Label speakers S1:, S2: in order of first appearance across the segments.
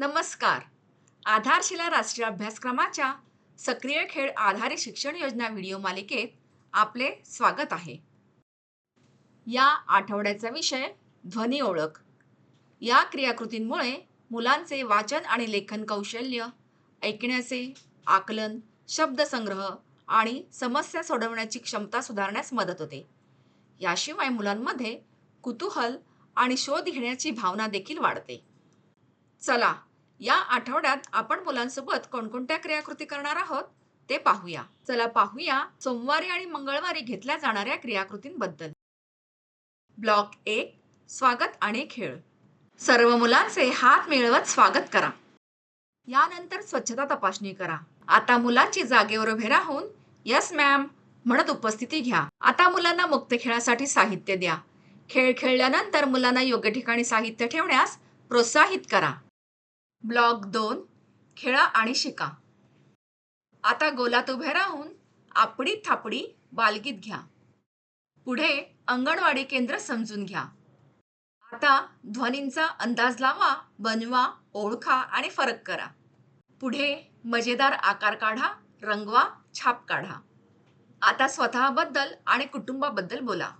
S1: नमस्कार. आधारशिला राष्ट्रीय अभ्यासक्रमाच्या सक्रिय खेळ आधारित शिक्षण योजना व्हिडिओ मालिकेत आपले स्वागत आहे. या आठवड्याचा विषय ध्वनी ओळख. या क्रियाकृतींमुळे मुलांचे वाचन आणि लेखन कौशल्य ऐकण्याचे आकलन शब्दसंग्रह आणि समस्या सोडवण्याची क्षमता सुधारण्यास मदत होते. याशिवाय मुलांमध्ये कुतूहल आणि शोध घेण्याची भावना देखील वाढते. चला या आठवड्यात आपण मुलांसोबत कोणकोणत्या क्रियाकृती करणार आहोत ते पाहूया. चला पाहूया सोमवारी आणि मंगळवारी घेतल्या जाणाऱ्या क्रियाकृतींबद्दल. ब्लॉक एक स्वागत आणि खेळ. सर्व मुलांचे हात मिळवत स्वागत करा. यानंतर स्वच्छता तपासणी करा. आता मुलांची जागेवर उभे राहून यस मॅम म्हणत उपस्थिती घ्या. आता मुलांना मुक्त खेळासाठी साहित्य द्या. खेळ खेळल्यानंतर मुलांना योग्य ठिकाणी साहित्य ठेवण्यास प्रोत्साहित करा. ब्लॉग दोन खेळा आणि शिका. आता गोलात उभे राहून आपडी थापडी बालगीत घ्या. पुढे अंगणवाडी केंद्र समजून घ्या. आता ध्वनींचा अंदाज लावा बनवा ओळखा आणि फरक करा. पुढे मजेदार आकार काढा रंगवा छाप काढा. आता स्वतःबद्दल आणि कुटुंबाबद्दल बोला.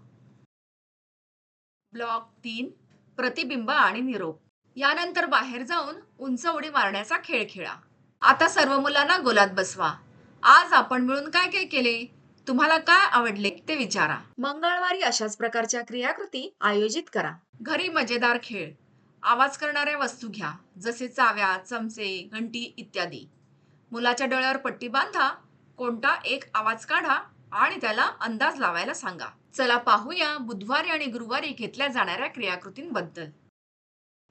S1: ब्लॉक तीन प्रतिबिंब आणि निरोप. यानंतर बाहेर जाऊन उंच उडी मारण्याचा खेळ खेळा. आता सर्व मुलांना गोलात बसवा. आज आपण मिळून काय काय केले? तुम्हाला काय आवडले ते विचारा. मंगळवारी अशाच प्रकारच्या क्रियाकृती आयोजित करा. घरी मजेदार खेळ. आवाज करणाऱ्या वस्तू घ्या जसे चाव्या चमचे घंटी इत्यादी. मुलाच्या डोळ्यावर पट्टी बांधा कोणता एक आवाज काढा आणि त्याला अंदाज लावायला सांगा. चला पाहूया बुधवारी आणि गुरुवारी घेतल्या जाणाऱ्या क्रियाकृतींबद्दल.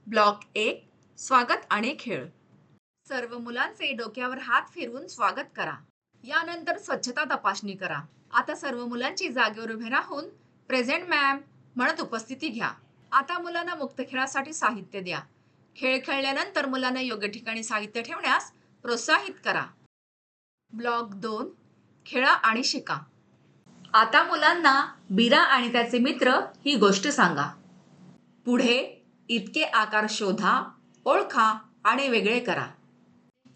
S1: ब्लॉक एक स्वागत आणि खेळ. सर्व मुलांचे डोक्यावर हात फिरवून स्वागत करा. यानंतर स्वच्छता तपासणी करा. आता सर्व मुलांची जागेवर उभे राहून प्रेझेंट मॅम म्हणत उपस्थिती घ्या. आता मुलांना मुक्त खेळासाठी साहित्य द्या. खेळ खेळल्यानंतर मुलांना योग्य ठिकाणी साहित्य ठेवण्यास प्रोत्साहित करा. ब्लॉक दोन खेळा आणि शिका. आता मुलांना बिरा आणि त्याचे मित्र ही गोष्ट सांगा. पुढे इतके आकार शोधा ओळखा आणि वेगळे करा.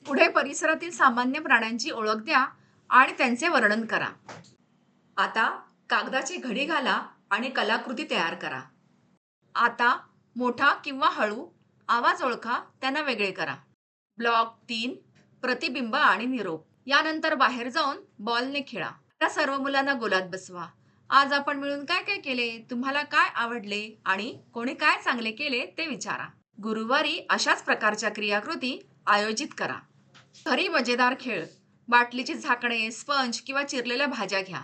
S1: पुढे परिसरातील सामान्य प्राण्यांची ओळख द्या आणि त्यांचे वर्णन करा. आता कागदाची घडी घाला आणि कलाकृती तयार करा. आता मोठा किंवा हळू आवाज ओळखा त्यांना वेगळे करा. ब्लॉक तीन प्रतिबिंब आणि निरोप. यानंतर बाहेर जाऊन बॉलने खेळा. त्या सर्व मुलांना गोलात बसवा. आज आपण मिळून काय काय केले तुम्हाला काय आवडले आणि कोणी काय चांगले केले ते विचारा. गुरुवारी अशाच प्रकारच्या क्रियाकृती आयोजित करा. घरी मजेदार खेळ बाटलीची झाकणे स्पंज किंवा चिरलेल्या भाज्या घ्या.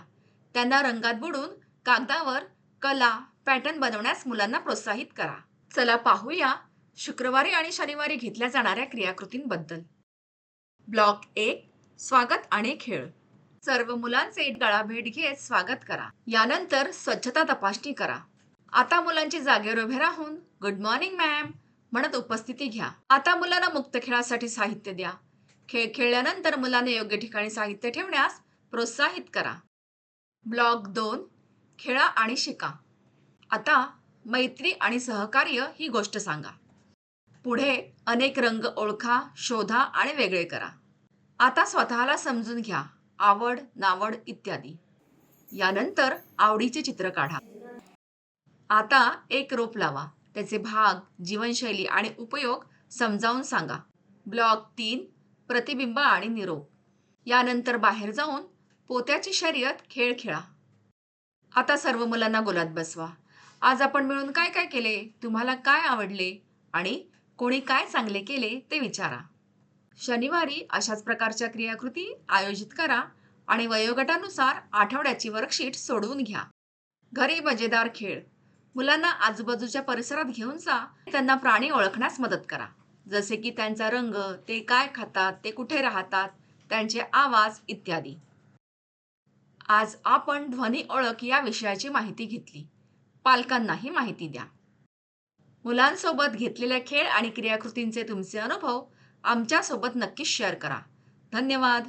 S1: त्यांना रंगात बुडून कागदावर कला पॅटर्न बनवण्यास मुलांना प्रोत्साहित करा. चला पाहूया शुक्रवारी आणि शनिवारी घेतल्या जाणाऱ्या क्रियाकृतींबद्दल. ब्लॉक एक स्वागत आणि खेळ. सर्व मुलांचे गळाभेट घेत स्वागत करा. यानंतर स्वच्छता तपासणी करा. आता मुलांची जागेवर उभे राहून गुड मॉर्निंग मॅम म्हणत उपस्थिती घ्या. आता मुलांना मुक्त खेळासाठी साहित्य द्या. खेळ खेळल्यानंतर मुलांना योग्य ठिकाणी साहित्य ठेवण्यास प्रोत्साहित करा. ब्लॉक दोन खेळा आणि शिका. आता मैत्री आणि सहकार्य ही गोष्ट सांगा. पुढे अनेक रंग ओळखा शोधा आणि वेगळे करा. आता स्वतःला समजून घ्या. आवड नावड इत्यादी. यानंतर आवडीचे चित्र काढा. आता एक रोप लावा. त्याचे भाग जीवनशैली आणि उपयोग समजावून सांगा. ब्लॉक तीन प्रतिबिंब आणि निरोप. यानंतर बाहेर जाऊन पोत्याची शर्यत खेळ खेळा. आता सर्व मुलांना गोलात बसवा. आज आपण मिळून काय काय केले? तुम्हाला काय आवडले? आणि कोणी काय चांगले केले ते विचारा. शनिवारी अशाच प्रकारच्या क्रियाकृती आयोजित करा आणि वयोगटानुसार आठवड्याची वर्कशीट सोडवून घ्या. घरी मजेदार खेळ. मुलांना आजूबाजूच्या परिसरात घेऊन जा. त्यांना प्राणी ओळखण्यास मदत करा. जसे की त्यांचा रंग ते काय खातात ते कुठे राहतात त्यांचे आवाज इत्यादी. आज आपण ध्वनी ओळख या विषयाची माहिती घेतली. पालकांनाही माहिती द्या. मुलांसोबत घेतलेल्या खेळ आणि क्रियाकृतींचे तुमचे अनुभव आमच्यासोबत नक्कीच शेअर करा. धन्यवाद.